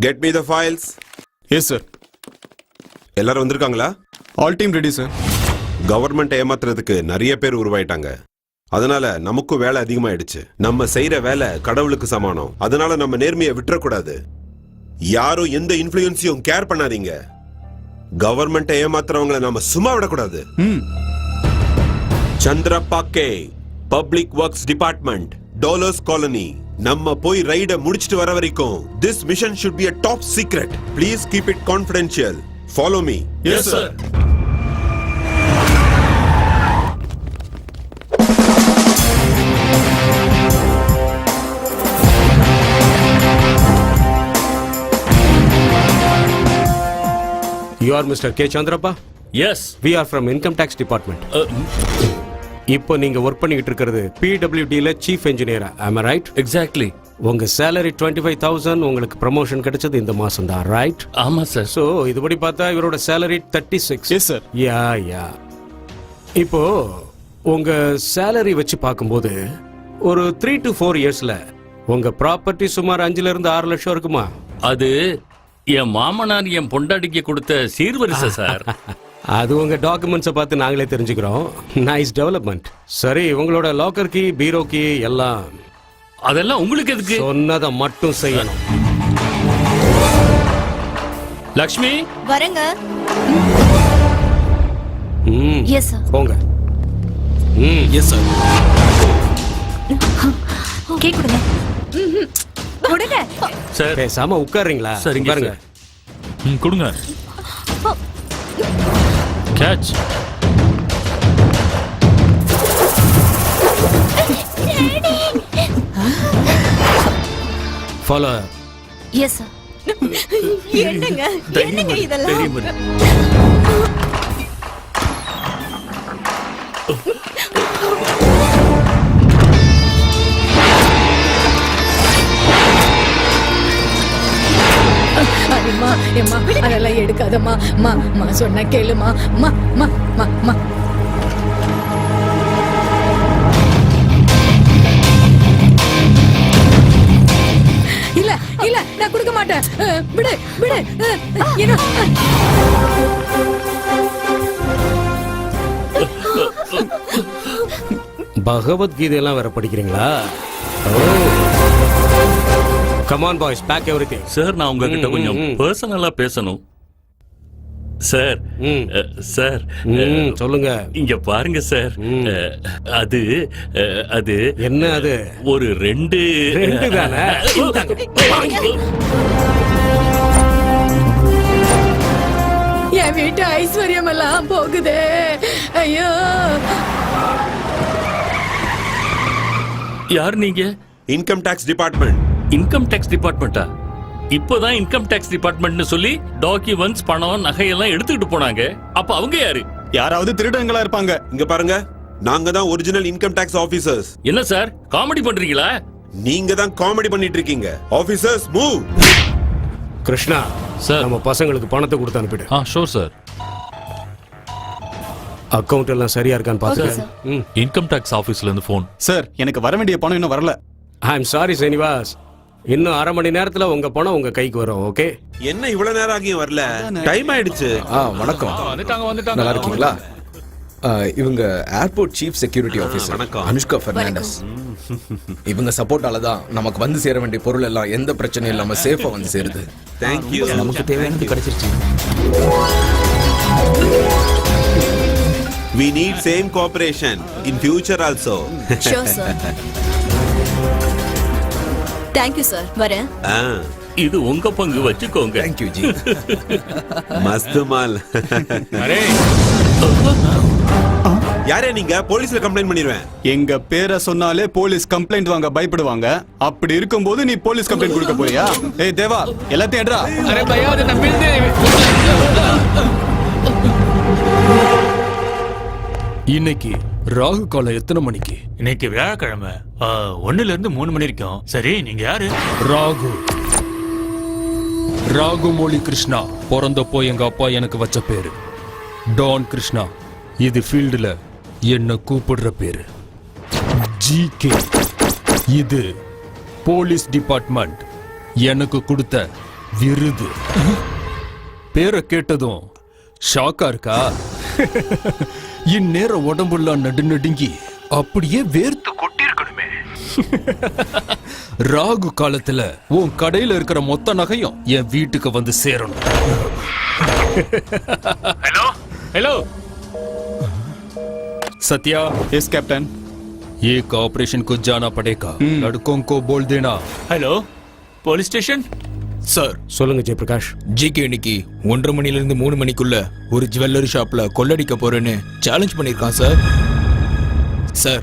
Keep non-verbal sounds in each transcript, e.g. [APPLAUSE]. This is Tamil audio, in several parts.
Get me the files yes sir எல்லாரும் வந்திருக்காங்களா? All team ready sir government ஏமாத்துறதுக்கு நிறைய பேர் உருவாயிட்டாங்க. அதனால நமக்கும் வேலை அதிகமாயிடுச்சு. நம்ம செய்யற வேலை கடவுளுக்கு சமானம். அதனால நம்ம நேர்மையை விட்டுறக்கூடாது. யாரும் எந்த இன்ஃப்ளூயன்ஸையும் கேர் பண்ணாதீங்க. கவர்மெண்ட் ஏமாத்துறவங்களை நாம சும்மா விடக்கூடாது. ம். Chandrappa K public works department Dollars Colony நம்ம போய் ரைட முடிச்சிட்டு வர வரைக்கும் this mission should be a top secret please keep it confidential follow me yes sir you are mister K Chandrappa yes we are from income tax department இப்போ நீங்க ஒர்க் பண்ணிக்கிட்டு இருக்கிறது பிடபிள்யூடியில் சீஃப் இன்ஜினியரா ஆம் ரைட் எக்ஸாக்ட்லி உங்க சேலரி டுவெண்ட்டி ஃபைவ் தௌசண்ட் உங்களுக்கு ப்ரமோஷன் கிடைச்சது இந்த மாசம் தான் ரைட் ஆமா சார் ஸோ இதுபடி பார்த்தா இவரோட salary thirty six yes sir yeah yeah இப்போ உங்க சேலரி வச்சு பார்க்கும்போது ஒரு த்ரீ டு ஃபோர் இயர்ஸ்ல உங்க ப்ராப்பர்ட்டி சுமார் அஞ்சுல இருந்து ஆறு லட்சம் இருக்குமா? அது என் மாமனார் என் பொண்டாட்டிக்கு கொடுத்த சீர்வரிசை சார் [LAUGHS] அது உங்க டாக்குமெண்ட்ஸை பார்த்து நாங்களே தெரிஞ்சுக்கிறோம். நைஸ் டெவலப்மெண்ட் சரி உங்களோட லாக்கர் கீ பீரோ கீ எல்லாம். அதெல்லாம் உங்களுக்கு எதுக்கு? சொன்னதை மட்டும் செய்யணும். லக்ஷ்மி? வரங்க. ம். எஸ் சார் போங்க. ம். எஸ் சார் கேக் கொடுங்க. கொடுங்க. சார். பேசாம உட்காருங்களா சரிங்க பாருங்க. ம், கொடுங்க. கேட்ச் ஃபாலோ எஸ் சார் என்னங்க? என்னங்க இதெல்லாம்? தெரியும் அதெல்லாம் எடுக்காதம்மா. மா மா சொன்ன கேளுமா. மா மா மா மா. இல்ல இல்ல நான் கொடுக்க மாட்டேன். விடு விடு. என்ன? பகவத்கீதையெல்லாம் வேற படிக்கிறீங்களா? Come on boys pack everything sir நான் உங்ககிட்ட ம், கொஞ்சம். பர்சனலா பேசணும். சார் ம். அஹ், சார் ம் சொல்லுங்க. இங்க பாருங்க சார் ம். அஹ், அது அது என்ன அது? ஒரு ரெண்டு ரெண்டு தானே? [LAUGHS] என் வீட்டு ஐஸ்வர்யம் எல்லாம் போகுதே. ஐயோ. யார் நீங்க? Income tax department income tax டிபார்ட்மெண்ட்டா இப்போதான் இன்கம் டேக்ஸ் டிபார்ட்மெண்ட்னு சொல்லி டாக்குமெண்ட்ஸ் பணம் நகையெல்லாம் எடுத்துக்கிட்டு போனாங்க. அப்ப அவங்க யாரு? யாராவது திருடங்களா இருப்பாங்க. இங்க பாருங்க. நாங்க தான் ஒரிஜினல் இன்கம் டாக்ஸ் ஆபீசர்ஸ் என்ன சார் காமெடி பண்றீங்களா? நீங்க தான் காமெடி பண்ணிட்டு இருக்கீங்க. Officers move Krishna sir. நம்ம பசங்களுக்கு பணத்தை கொடுத்து அனுப்பிடு. ஆ ஷோர் சார் அக்கவுண்ட் எல்லாம் சரியா இருக்கான்னு பாத்துக்க இன்கம் டேக்ஸ் ஆஃபீஸ்ல இருந்து ஃபோன் சார் எனக்கு வர வேண்டிய பணம் இன்னும் வரல. I am sorry Srinivas. இன்னும் அரை மணி நேரத்துல உங்க பணம் உங்க கைக்கு வரும் ஓகே என்ன இவ்வளவு நேரம் ஆகியும் வரல? டைம் ஆயிடுச்சு. ஆ வணக்கம். வந்துட்டாங்க வந்துட்டாங்க. நல்லா இருக்கீங்களா? ஆ, இவங்க ஏர்போர்ட் சீஃப் செக்யூரிட்டி ஆஃபீஸர் வணக்கம். அனுஷ்கா பெர்னாண்டஸ் இவங்க சப்போர்ட்டால தான் நமக்கு வந்து சேர வேண்டிய பொருள் எல்லாம் எந்த பிரச்சனையும் இல்லாம சேஃபா வந்து சேருது. தேங்க்யூ நமக்கு தேவையானது கிடைச்சிருச்சு. We need same cooperation in future also sure sir thank you sir வரேன். இது உங்க பங்கு வச்சுக்கோங்க. தேங்க்யூ ஜி மஸ்து மால் யாரே நீங்க? போலீஸ்ல கம்ப்ளைண்ட் பண்ணிடுவேன் எங்க பேரை சொன்னாலே போலீஸ் கம்ப்ளைண்ட் வாங்க பயப்படுவாங்க. அப்படி இருக்கும்போது நீ போலீஸ் கம்ப்ளைண்ட் கொடுக்க போறியா? ஏய் தேவா எல்லாத்தையும் எடுறா. இன்னைக்கு ராகு காலம் எத்தனை மணிக்கு? இன்னைக்கு வியாழக்கிழமை. ஒண்ணுல இருந்து மூணு மணி வரைக்கும். சரி நீங்க யாரு? ராகு. ராகு மொழி கிருஷ்ணா. பிறந்தப்போ எங்க அப்பா எனக்கு வச்ச பேரு. டான் கிருஷ்ணா. இது ஃபீல்டுல என்ன கூப்பிடுற பேரு. ஜி இது போலீஸ் டிபார்ட்மெண்ட். எனக்கு கொடுத்த விருது. பேரை கேட்டதும் ஷாக்கா இருக்கா? [LAUGHS] இந்நேரம் உடம்புலாம் நடுநடுங்கி அப்படியே வேர்த்து கொட்டிருக்கணுமே [LAUGHS] ராகு காலத்துல உன் கடையில இருக்கிற மொத்த நகையும் என் வீட்டுக்கு வந்து சேரணும் hello hello Satya yes captain एक ऑपरेशन को जाना पड़ेगा लड़कों को बोल देना ஹலோ போலீஸ் ஸ்டேஷன் சார். சொல்லுங்க ஜெயபிரகாஷ் ஜிகே இன்னைக்கு ஒன்றரை மணில இருந்து மூணு மணிக்குள்ள ஒரு ஜுவல்லரி ஷாப்ல கொள்ளடிக்க போறேன்னு சேலஞ்ச் பண்ணிருக்கான் சார். சார்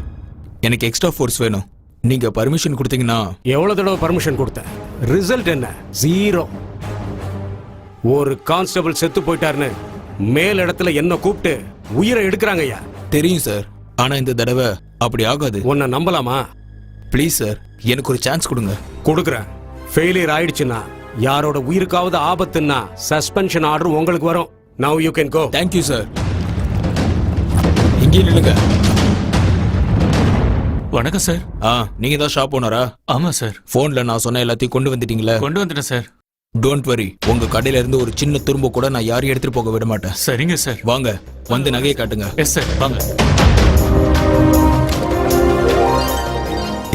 எனக்கு எக்ஸ்ட்ரா ஃபோர்ஸ் வேணும். நீங்க பர்மிஷன் கொடுத்தீங்கன்னா எவ்வளவு தடவை பர்மிஷன் கொடுத்த? ரிசல்ட் என்ன? ஜீரோ ஒரு கான்ஸ்டபிள் செத்து போயிட்டாருன்னு மேல் இடத்துல என்ன கூப்பிட்டு உயிரை எடுக்கிறாங்க ஐயா? தெரியும் சார். ஆனா இந்த தடவை அப்படி ஆகாது. உன்னை நம்பலாமா? Please sir. எனக்கு ஒரு சான்ஸ் கொடுங்க. கொடுக்குறேன். ஃபெயிலியர் ஆயிடுச்சுன்னா யாரோட உயிருக்காவது ஆபத்துன்னா சஸ்பென்ஷன் ஆர்டர் உங்களுக்கு வரும். Now you can go thank you sir இங்கே நில்லுங்க. வணக்கம் சார் ஆ நீங்க தான் ஷாப் ஓனரா ஆமா சார் போன்ல நான் சொன்ன எல்லாத்தையும் கொண்டு வந்துட்டீங்களா? கொண்டு வந்துட்டேன் சார் டோன்ட் வரி உங்க கடையில இருந்து ஒரு சின்ன துரும்ப கூட நான் யாரையும் எடுத்துட்டு போக விட மாட்டேன். சரிங்க சார் வாங்க வந்து நகையை காட்டுங்க. எஸ் சார் வாங்க.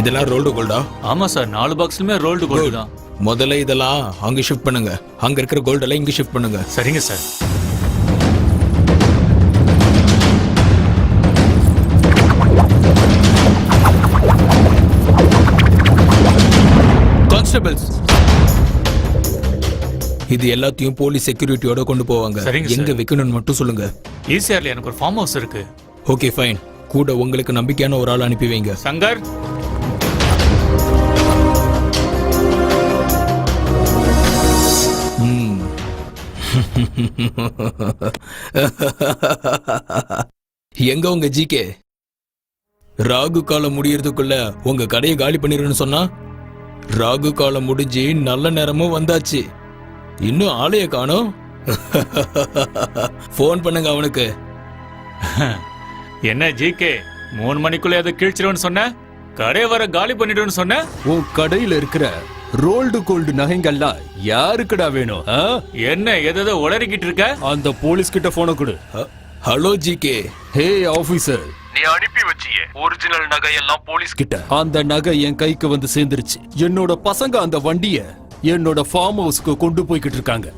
இதெல்லாம் ரோல்டு கோல்டா ஆமா சார் நாலு பாக்ஸ்லுமே ரோல்டு கோல்டு தான் முதல்ல இதெல்லாம் அங்க ஷிஃப்ட் பண்ணுங்க. அங்க இருக்கிற கோல்ட் எல்லாம் இங்க ஷிஃப்ட் பண்ணுங்க. சரிங்க சார் கான்ஸ்டபிள்ஸ் இது எல்லாத்தையும் போலீஸ் செக்யூரிட்டியோட கொண்டு போவாங்க. சரிங்க சார். எங்க வைக்கணும்னு மட்டும் சொல்லுங்க. ஈசிஆர்ல எனக்கு ஒரு ஃபார்ம் ஹவுஸ் இருக்கு. ஓகே ஃபைன் கூட உங்களுக்கு நம்பிக்கையான ஒரு ஆள் அனுப்பி வைங்க. சங்கர்? [LAUGHS] எங்க உங்க ஜிகே? ராகு காலம் முடியறதுக்குள்ள உங்க கடையை காலி பண்ணிருன்னு சொன்னா? ராகு காலம் முடிஞ்சு நல்ல நேரமும் வந்தாச்சு. இன்னும் ஆளைய காணோம். [LAUGHS] ஃபோன் பண்ணுங்க அவனுக்கு. [LAUGHS] என்ன ஜிகே மூணு மணிக்குள்ள அதை கிழிச்சிருவேன்னு சொன்ன? கடை வர காலி பண்ணிடுவேன்னு சொன்ன? உன் கடையில இருக்கிற ரோல்டு கோல்டு நகைங்கள்லாம் யாருக்குடா வேணும் ஆ? என்ன எதோ உளறிக்கிட்டு இருக்க? அந்த போலீஸ் கிட்ட போன கொடு. ஹ- ஹலோ ஜிகே. ஹே ஆபீசர் நீ அனுப்பி வச்சியே. ஒரிஜினல் நகையெல்லாம் போலீஸ் கிட்ட. அந்த நகை என் கைக்கு வந்து சேர்ந்துருச்சு. என்னோட பசங்க அந்த வண்டிய என்னோட ஃபார்ம் ஹவுஸ்க்கு கொண்டு போய்கிட்டு இருக்காங்க.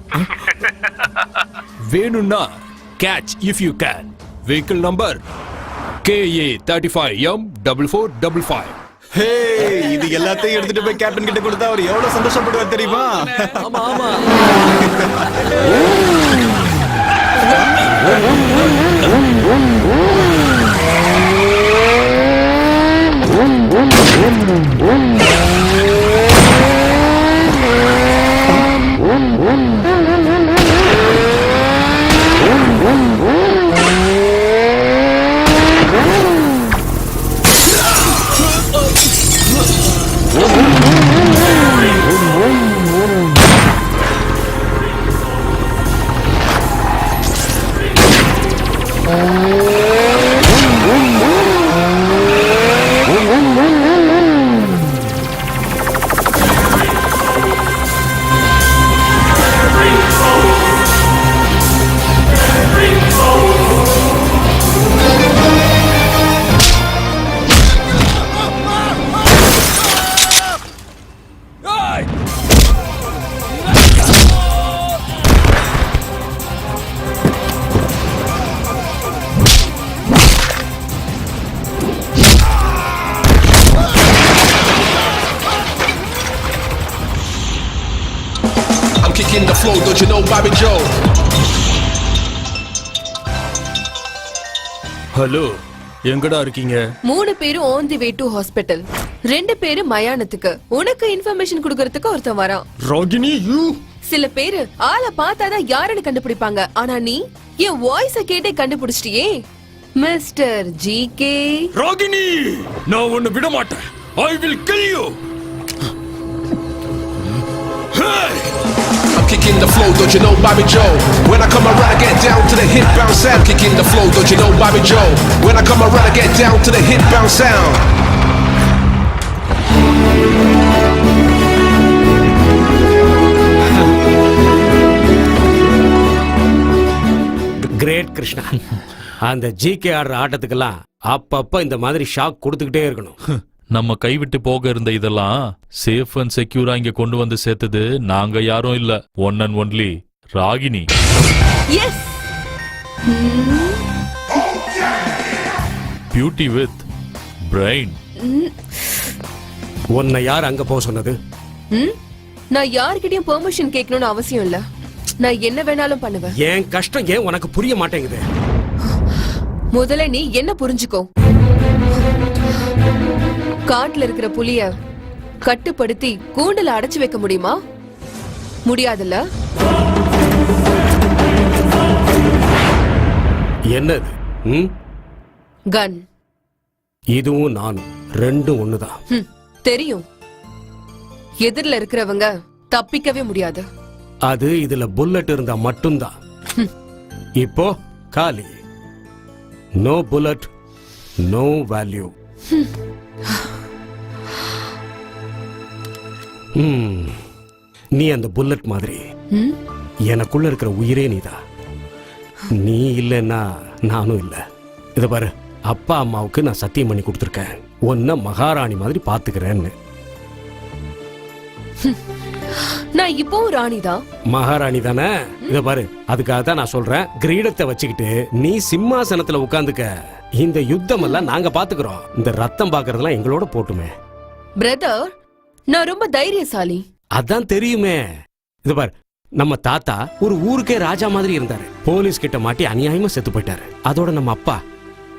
வேணும்னா catch if you can vehicle number KA thirty five M double four double five ஹே இது எல்லாத்தையும் எடுத்துட்டு போய் கேப்டன் கிட்ட கொடுத்தா அவர் எவ்வளவு சந்தோஷப்படுவார் தெரியுமா? ஆமா ஆமா. [LAUGHS] Oh. Flow, don't you know Bobby Joe? Hello எங்கடா இருக்கீங்க? மூணு பேரும் on the way to hospital ரெண்டு பேரு மயானத்துக்கு. உனக்கு இன்ஃபர்மேஷன் கொடுக்கறதுக்கு ஒருத்தன் வரான். ராகினி யூ சில பேரு ஆளை பார்த்தாதான் யாருன்னு கண்டுபிடிப்பாங்க. ஆனா நீ என் வாய்ஸ கேட்டே கண்டுபிடிச்சிட்டியே. மிஸ்டர் ஜி கே ராகினி நான் உன்னை விட மாட்டேன் I will kill you I'm kicking the flow, don't you know Bobby Joe? When I come around, I get down to the hip bounce sound, kicking the flow, don't you know Bobby Joe? When I come around, I get down to the hip bounce sound. Great Krishna அந்த ஜிகேஆர் ஆட்டத்துக்கெல்லாம் அப்பப்ப இந்த மாதிரி ஷாக் கொடுத்துக்கிட்டே இருக்கணும் நம்ம கைவிட்டு போக இருந்த இதெல்லாம் சேஃப் அண்ட் செக்யூரா இங்க கொண்டு வந்து சேர்த்தது நாங்க யாரும் இல்ல. One and only Ragini. Yes beauty with brain உன்னை யார் அங்க போக சொன்னது? ம்? நான் யார்கிட்டயும் பெர்மிஷன் கேட்கணும்னு அவசியம் இல்ல. நான் என்ன வேணாலும் பண்ணுவேன். என் கஷ்டம் ஏன் உனக்கு புரிய மாட்டேங்குது? முதல்ல நீ என்ன புரிஞ்சுக்கோ? காட்டுல இருக்கிற புலிய கட்டுப்படுத்தி கூண்டுல அடைச்சு வைக்க முடியுமா? முடியாதுல்ல? என்னது? கன். இதுவும் நானும். ரெண்டும் ஒண்ணுதான் தெரியும். எதிரில இருக்கிறவங்க தப்பிக்கவே முடியாது. அது இதுல புல்லட் இருந்தா மட்டும்தான் இப்போ காலி. No bullet no value. நீ அந்த புல்லட் மாதிரி? எனக்குள்ள இருக்கிற உயிரே நீதான் நீ இல்லைன்னா நானும் இல்ல. இத பாரு அப்பா அம்மாவுக்கு நான் சத்தியம் பண்ணி கொடுத்துருக்கேன். உன்னை மகாராணி மாதிரி பாத்துக்கிறேன்னு. [LAUGHS] நான் இப்பவும் ராணிதான். மகாராணி தானே? இத பாரு அதுக்காக தான் நான் சொல்றேன். கிரீடத்தை வச்சுக்கிட்டு நீ சிம்மாசனத்துல உட்கார்ந்துக்க இந்த யுத்தம் எல்லாம் நாங்க பாத்துக்கிறோம். இந்த ரத்தம் பாக்குறதெல்லாம் எங்களோட போட்டுமே. பிரதர் நான் ரொம்ப தைரியசாலி. அதான் தெரியுமே. இது பாரு நம்ம தாத்தா ஒரு ஊருக்கே ராஜா மாதிரி இருந்தாரு. போலீஸ் கிட்ட மாட்டி அநியாயமா செத்து போயிட்டாரு. அதோட நம்ம அப்பா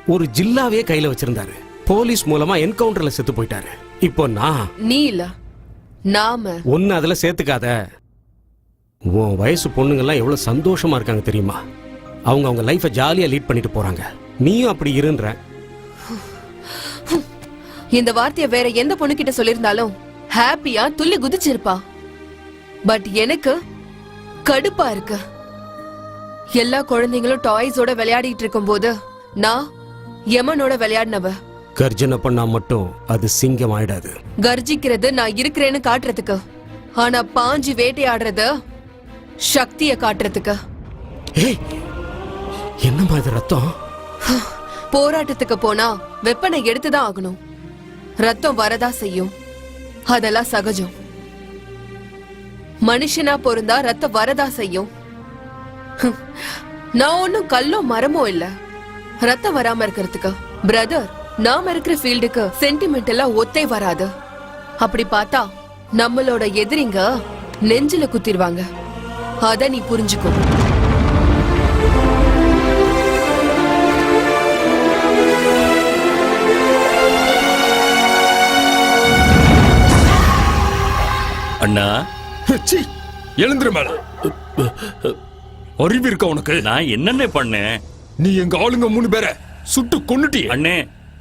ஒரு ஜில்லாவே கையில வச்சிருந்தாரு. போலீஸ் மூலமா என்கவுண்டர்ல செத்து போயிட்டாரு. இப்போ நான் நீ இல்ல நாம. ஒன்னு அதுல சேர்த்துக்காத. உன் வயசு பொண்ணுங்கெல்லாம் எவ்வளவு சந்தோஷமா இருக்காங்க தெரியுமா? அவங்க அவங்க லைஃபை ஜாலியா லீட் பண்ணிட்டு போறாங்க. நீயும் அப்படி இருன்ற. இந்த வார்த்தைய வேற எந்த பொண்ணு கிட்ட சொல்லிருந்தாலும் ஹாப்பியா துள்ளி குதிச்சிருப்பா. பட் எனக்கு கடுப்பா இருக்கு. எல்லா குழந்தைங்களும் டாய்ஸோட விளையாடிட்டு இருக்கும்போது நான் யமனோட விளையாடினவ. கர்ஜனை பண்ணா மட்டும் அது சிங்கம் ஆயிடாது. கர்ஜிக்கிறது நான் இருக்கிறேன்னு காட்டுறதுக்கு. ஆனா பாஞ்சு வேட்டையாடுறது சக்திய காட்டுறதுக்கு. என்னம்மா இது ரத்தம்? போராட்டத்துக்கு போனா வெப்பனை எடுத்துதான் ஆகணும். ரத்தம் வரதா செய்யும். அதெல்லாம் சகஜம். மனுஷனா பொருந்தா ரத்தம் வரதா செய்யும். நான் ஒன்னும் கல்லோ மரமோ இல்ல. ரத்தம் வராம இருக்கிறதுக்கு பிரதர் நாம இருக்கிற ஃபீல்டுக்கு சென்டிமெண்ட் எல்லாம் ஒத்தே வராது. அப்படி பார்த்தா நம்மளோட எதிரிங்க நெஞ்சில குத்திடுவாங்க அத நீ புரிஞ்சுக்கோ. அண்ணா. எழுந்துரு மேல. அறிவு இருக்கா உனக்கு? நான் என்னென்ன பண்ணேன்? நீ எங்க ஆளுங்க மூணு பேரை சுட்டு கொன்னுட்டியே. அண்ணே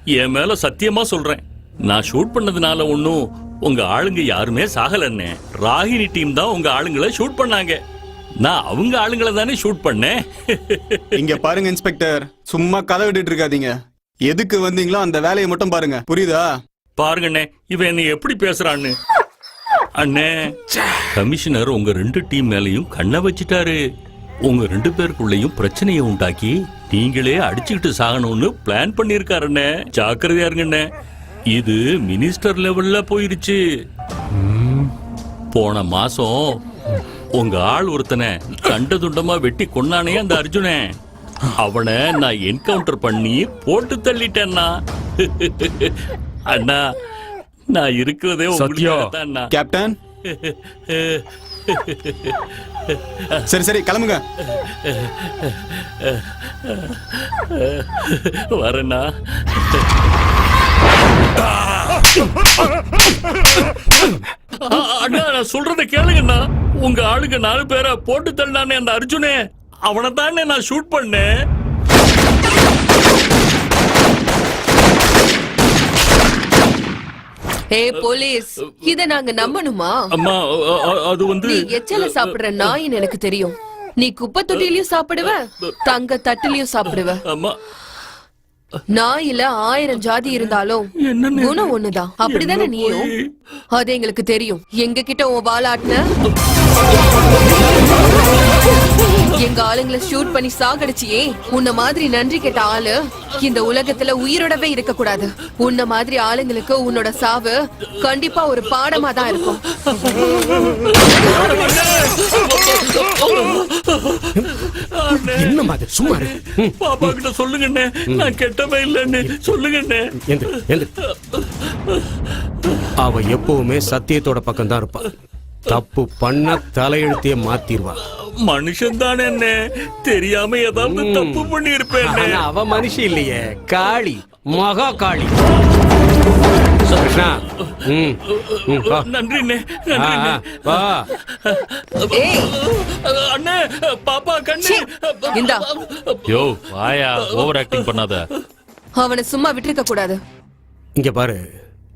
என் மேல சத்தியமா சொல்றேன். நான் ஷூட் பண்ணதுனால ஒன்னும் உங்க ஆளுங்க யாருமே சாகலண்ணே. ராகினி டீம் தான் உங்க ஆளுங்களை ஷூட் பண்ணாங்க. நான் அவங்க ஆளுங்களை தானே ஷூட் பண்ணேன். இங்க பாருங்க இன்ஸ்பெக்டர். சும்மா கதை விட்டுட்டு இருக்காதீங்க. எதுக்கு வந்தீங்களோ அந்த வேலையை மட்டும் பாருங்க. புரியுதா? பாருங்கண்ணே இவன் என்னை எப்படி பேசுறான்னு. அண்ணே. கமிஷனர் உங்க ரெண்டு டீம் மேலயும் கண்ணை வச்சிட்டாரு. உங்க ரெண்டு பேருக்குள்ளயும் பிரச்சனையை உண்டாக்கி நீங்களே அடிச்சுக்கிட்டு சாகணும்னு பிளான் பண்ணிருக்காரு அண்ணே ஜாக்கிரதையா இருங்கண்ணே. இது மினிஸ்டர் லெவல்ல போயிருச்சு. போன மாசம் உங்க ஆள் ஒருத்தனை கண்ட துண்டமா வெட்டி கொன்னானே அந்த அர்ஜுனே. அவனை நான் என்கவுண்டர் பண்ணி போட்டு தள்ளிட்டேன்னா அண்ணா நான் இருக்கிறதே சத்யா. கேப்டன் சரி சரி கிளம்புங்க. வரேண்ணா. அண்ணா நான் சொல்றத கேளுங்கண்ணா. உங்க ஆளுங்க நாலு பேரை போட்டு தள்ளானே அந்த அர்ஜுனே. அவனை தானே நான் ஷூட் பண்ணேன். ஏ போலீஸ். இத நாங்க நம்பணுமா? அம்மா அது வந்து நீ எச்சல சாப்பிடுற நாயின்னு எனக்கு தெரியும். நீ குப்பை தொட்டிலையும் சாப்பிடுவ தங்க தட்டுலயும் சாப்பிடுவ. அம்மா. நாயில ஆயிரம் ஜாதி இருந்தாலும் குணம் ஒண்ணுதான். அப்படிதானே நீயும்? அது எங்களுக்கு தெரியும். எங்க கிட்ட உன் வாலாட்டின எங்க ஆளுங்களை ஷூட் பண்ணி சாகடிச்சியே. உன்ன மாதிரி நன்றி கேட்ட ஆளு இந்த உலகத்துல உயிரோடவே இருக்க கூடாது உன்ன மாதிரி ஆளுங்களுக்கு உன்னோட சாவு கண்டிப்பா ஒரு பாடமா தான் இருக்கும். என்ன மாதிரி? சும்மா பாப்பா கிட்ட சொல்லுங்க அண்ணே நான் கெட்டவன் இல்லைன்னு சொல்லுங்க அண்ணே எந்திரு, எந்திரு. அவ எப்பவுமே சத்தியத்தோட பக்கம் தான் இருப்பா. தப்பு பண்ண தலையெழுத்தையே மாத்திருவா மனுஷன் தானே என்ன தெரியாம ஏதாவது தப்பு பண்ணி இருப்பேன் அவ மனுஷி இல்லையே. காளி. மகா காளி. கிருஷ்ணா. நன்றி அண்ணே பாப்பா கண்ணு. இந்தா. யோ வாயா ஓவர் ஆக்டிங் பண்ணாத. அவனை சும்மா விட்டிருக்க கூடாது. இங்க பாரு.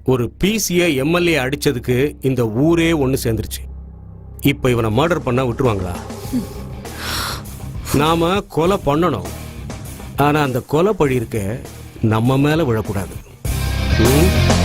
ஒரு பிசியை எம்எல்ஏ அடிச்சதுக்கு இந்த ஊரே ஒன்று சேர்ந்துருச்சு. இப்போ இவனை மர்டர் பண்ண விட்டுருவாங்களா? நாம கொலை பண்ணணும். ஆனால் அந்த கொலை பழி இருக்க நம்ம மேலே விழக்கூடாது. ம்?